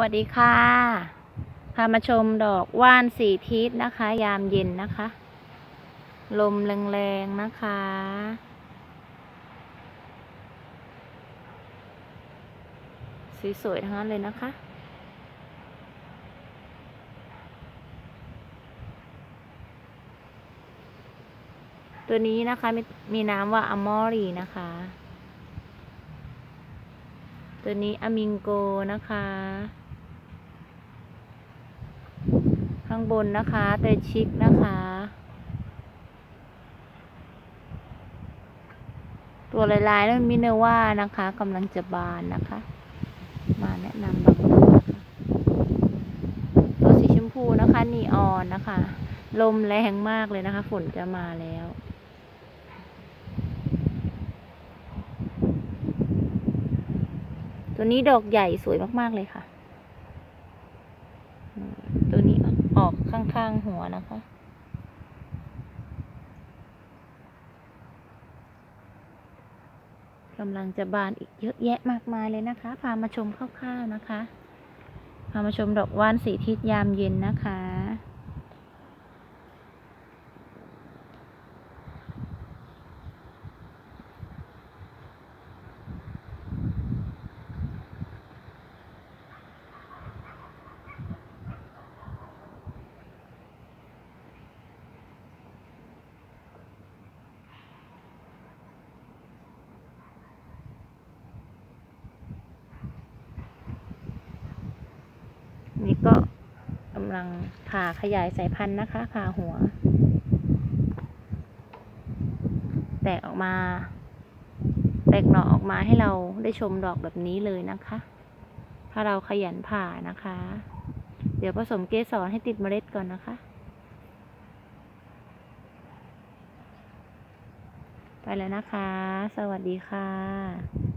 วัสดีค่ะพามาชมดอกว่านสีทิศนะคะ ยามเย็นนะคะ ลมแรงๆนะคะ สวยๆทั้งนั้นเลยนะคะตัวนี้นะคะมีมีน้ำว่าอมอรีนะคะ ตัวนี้อมิงโกนะคะ ข้างบนนะคะเตชิกนะคะ ตัวลายๆนั้นมิเนว่านะคะกำลังจะบานนะคะ มาแนะนำบางตัวนะคะตัวสีชมพูนะคะนีออนนะคะ ลมแรงมากเลยนะคะ ฝนจะมาแล้วตัวนี้ดอกใหญ่สวยมาก ๆ เลยค่ะ ตัวนี้อ ออกข้างๆหัวนะคะ กำลังจะบานอีกเยอะแยะมากมายเลยนะคะ พามาชมคร่าวๆนะคะ พามาชมดอกว่านสีทิศยามเย็นนะคะ นี่ ก็กำลังผ่าขยายสายพันธุ์นะคะ ผ่าหัว แตกออกมา แตกหน่อออกมาให้เราได้ชมดอกแบบนี้เลยนะคะ ถ้าเราขยันผ่านะคะ เดี๋ยวผสมเกสรให้ติดเมล็ดก่อนนะคะ ไปแล้วนะคะ สวัสดีค่ะ